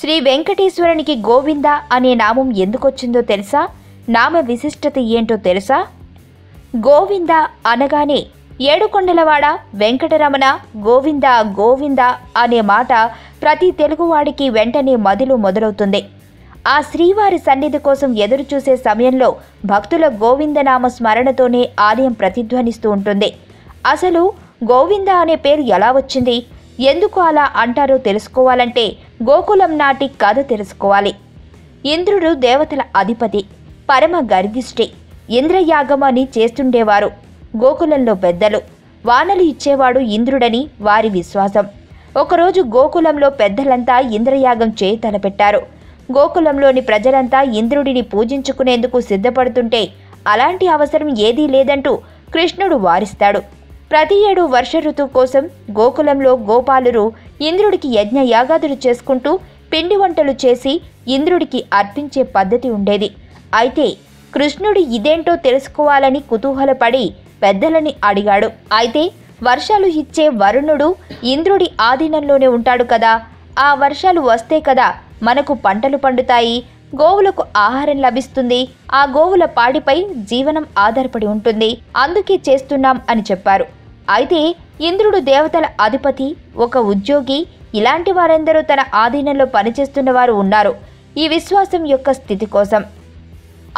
శ్రీ వెంకటేశ్వరునికి గోవింద అనే నామం ఎందుకొచ్చిందో తెలుసా? నామ విశిష్టత ఏంటో తెలుసా? గోవింద అనగానే ఏడుకొండలవాడ వెంకటరమణ గోవింద గోవింద అనే మాట ప్రతి తెలుగువాడికి వెంటనే మదిలు మొదలవుతుంది. ఆ శ్రీవారి సన్నిధి కోసం ఎదురు చూసే సమయంలో భక్తుల గోవిందనామ స్మరణతోనే ఆలయం ప్రతిధ్వనిస్తూ ఉంటుంది. అసలు గోవింద అనే పేరు ఎలా వచ్చింది? ఎందుకు అలా అంటారో తెలుసుకోవాలంటే గోకులం నాటి కథ తెలుసుకోవాలి. ఇంద్రుడు దేవతల అధిపతి పరమ గర్విష్టి ఇంద్రయాగం అని చేస్తుండేవారు. గోకులంలో పెద్దలు. వానలు ఇచ్చేవాడు ఇంద్రుడని వారి విశ్వాసం. ఒకరోజు గోకులంలో పెద్దలంతా ఇంద్రయాగం చేయి తలపెట్టారు. గోకులంలోని ప్రజలంతా ఇంద్రుడిని పూజించుకునేందుకు సిద్ధపడుతుంటే అలాంటి అవసరం ఏదీ లేదంటూ కృష్ణుడు వారిస్తాడు. ప్రతి ఏడు వర్ష ఋతువు కోసం గోకులంలో గోపాలురు ఇంద్రుడికి యజ్ఞ యాగాదులు చేసుకుంటూ పిండి వంటలు చేసి ఇంద్రుడికి అర్పించే పద్ధతి ఉండేది. అయితే కృష్ణుడు ఇదేంటో తెలుసుకోవాలని కుతూహలపడి పెద్దలని అడిగాడు. అయితే వర్షాలు ఇచ్చే వరుణుడు ఇంద్రుడి ఆధీనంలోనే ఉంటాడు కదా? ఆ వర్షాలు వస్తే కదా మనకు పంటలు పండుతాయి గోవులకు ఆహారం లభిస్తుంది ఆ గోవుల పాడిపై జీవనం ఆధారపడి ఉంటుంది. అందుకే చేస్తున్నాం అని చెప్పారు. అయితే ఇంద్రుడు దేవతల అధిపతి ఒక ఉద్యోగి ఇలాంటి వారందరూ తన ఆధీనంలో పనిచేస్తున్న వారు ఉన్నారు ఈ విశ్వాసం యొక్క స్థితి కోసం.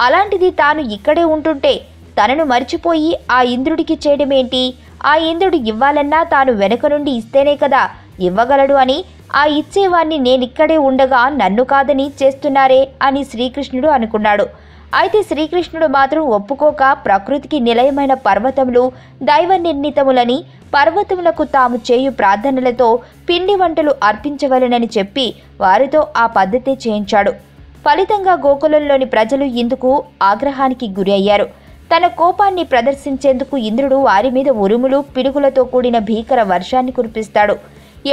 అలాంటిది తాను ఇక్కడే ఉంటుంటే తనను మర్చిపోయి ఆ ఇంద్రుడికి చేయడమేంటి? ఆ ఇంద్రుడు ఇవ్వాలన్నా తాను వెనుక నుండి ఇస్తేనే కదా ఇవ్వగలడు అని ఆ ఇచ్చేవాణ్ణి నేనిక్కడే ఉండగా నన్ను కాదని చేస్తున్నారే అని శ్రీకృష్ణుడు అనుకున్నాడు. అయితే శ్రీకృష్ణుడు మాత్రం ఒప్పుకోక ప్రకృతికి నిలయమైన పర్వతములు దైవ నిర్ణీతములని పర్వతములకు తాము చేయు ప్రార్థనలతో పిండి వంటలు అర్పించవలెనని చెప్పి వారితో ఆ పద్ధతి చేయించాడు. ఫలితంగా గోకులంలోని ప్రజలు ఇందుకు ఆగ్రహానికి గురి అయ్యారు తన కోపాన్ని ప్రదర్శించేందుకు ఇంద్రుడు వారి మీద ఉరుములు పిడుగులతో కూడిన భీకర వర్షాన్ని కురిపిస్తాడు.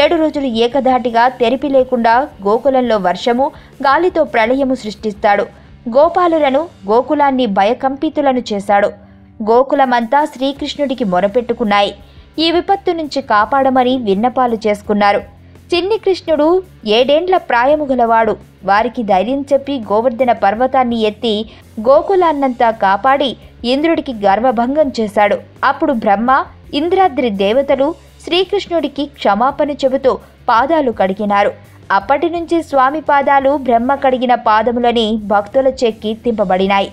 ఏడు రోజులు ఏకధాటిగా తెరిపి లేకుండా గోకులంలో వర్షము గాలితో ప్రళయము సృష్టిస్తాడు. గోపాలులను గోకులాన్ని భయకంపితులను చేశాడు. గోకులమంతా శ్రీకృష్ణుడికి మొరపెట్టుకున్నాయి. ఈ విపత్తు నుంచి కాపాడమని విన్నపాలు చేసుకున్నారు. చిన్ని కృష్ణుడు ఏడేండ్ల ప్రాయము గలవాడు. వారికి ధైర్యం చెప్పి గోవర్ధన పర్వతాన్ని ఎత్తి గోకులాన్నంతా కాపాడి ఇంద్రుడికి గర్వభంగం చేశాడు. అప్పుడు బ్రహ్మ ఇంద్రాద్రి దేవతలు శ్రీకృష్ణుడికి క్షమాపణ చెబుతూ పాదాలు కడిగినారు. అప్పటి నుంచి స్వామి పాదాలు బ్రహ్మ కడిగిన పాదములని భక్తుల చెక్కి తింపబడినాయి.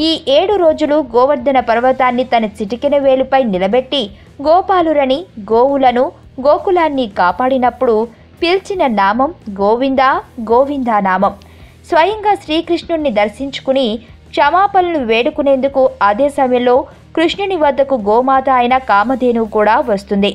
ఈ ఏడు రోజులు గోవర్ధన పర్వతాన్ని తన చిటికెన వేలుపై నిలబెట్టి గోపాలురని గోవులను గోకులాన్ని కాపాడినప్పుడు పిలిచిన నామం గోవిందా గోవిందా నామం. స్వయంగా శ్రీకృష్ణుణ్ణి దర్శించుకుని క్షమాపణలు వేడుకునేందుకు అదే సమయంలో కృష్ణుని వద్దకు గోమాత అయిన కామధేను కూడా వస్తుంది.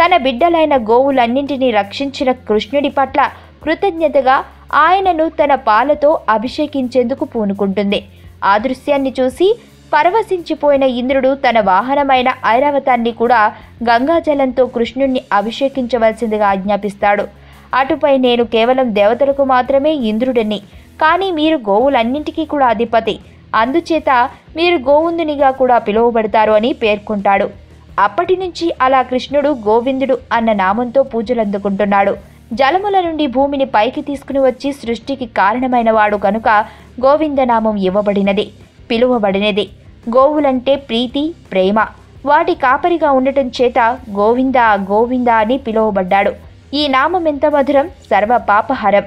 తన బిడ్డలైన గోవులన్నింటినీ రక్షించిన కృష్ణుడి పట్ల కృతజ్ఞతగా ఆయనను తన పాలతో అభిషేకించేందుకు పూనుకుంటుంది. ఆ దృశ్యాన్ని చూసి పరవశించిపోయిన ఇంద్రుడు తన వాహనమైన ఐరావతాన్ని కూడా గంగాజలంతో కృష్ణుణ్ణి అభిషేకించవలసిందిగా ఆజ్ఞాపిస్తాడు. అటుపై నేను కేవలం దేవతలకు మాత్రమే ఇంద్రుడిని కానీ మీరు గోవులన్నింటికీ కూడా అధిపతి. అందుచేత మీరు గోవుందునిగా కూడా పిలువబడతారు అని పేర్కొంటాడు. అప్పటి నుంచి అలా కృష్ణుడు గోవిందుడు అన్న నామంతో పూజలందుకుంటున్నాడు. జలముల నుండి భూమిని పైకి తీసుకుని వచ్చి సృష్టికి కారణమైనవాడు కనుక గోవిందనామం ఇవ్వబడినది పిలువబడినది. గోవులంటే ప్రీతి ప్రేమ. వాటి కాపరిగా ఉండటం చేత గోవింద గోవింద అని పిలువబడ్డాడు. ఈ నామం ఎంత మధురం? సర్వ పాపహరం.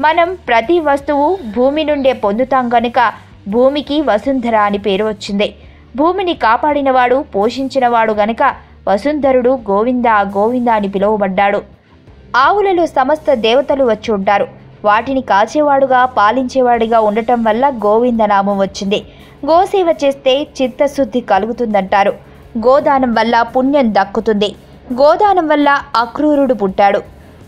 మనం ప్రతి వస్తువు భూమి నుండే పొందుతాం గనుక భూమికి వసుంధర అని పేరు వచ్చింది. భూమిని కాపాడినవాడు పోషించినవాడు గనక వసుంధరుడు గోవింద గోవింద అని పిలువబడ్డాడు. ఆవులలో సమస్త దేవతలు వచ్చి ఉంటారు. వాటిని కాచేవాడుగా పాలించేవాడిగా ఉండటం వల్ల గోవింద నామం వచ్చింది. గోసేవ చేస్తే చిత్తశుద్ధి కలుగుతుందంటారు. గోదానం వల్ల పుణ్యం దక్కుతుంది. గోదానం వల్ల అక్రూరుడు పుట్టాడు.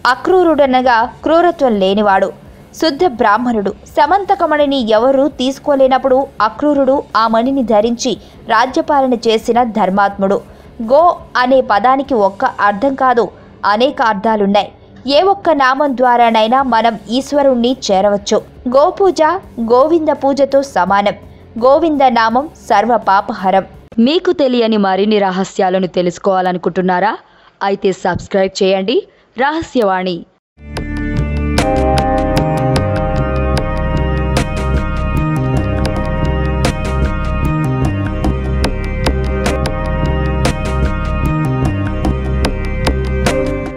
అక్రూరుడనగా క్రూరత్వం లేనివాడు. శుద్ధ బ్రాహ్మణుడు. సమంతకమణిని ఎవరూ తీసుకోలేనప్పుడు అక్రూరుడు ఆ మణిని ధరించి రాజ్యపాలన చేసిన ధర్మాత్ముడు. గో అనే పదానికి ఒక్క అర్థం కాదు అనేక అర్థాలున్నాయి. ఏ ఒక్క నామం ద్వారానైనా మనం ఈశ్వరుణ్ణి చేరవచ్చు. గోపూజ గోవింద పూజతో సమానం. గోవింద నామం సర్వ పాపహరం మీకు తెలియని మరిన్ని రహస్యాలను తెలుసుకోవాలనుకుంటున్నారా? అయితే సబ్స్క్రైబ్ చేయండి. రహస్యవాణి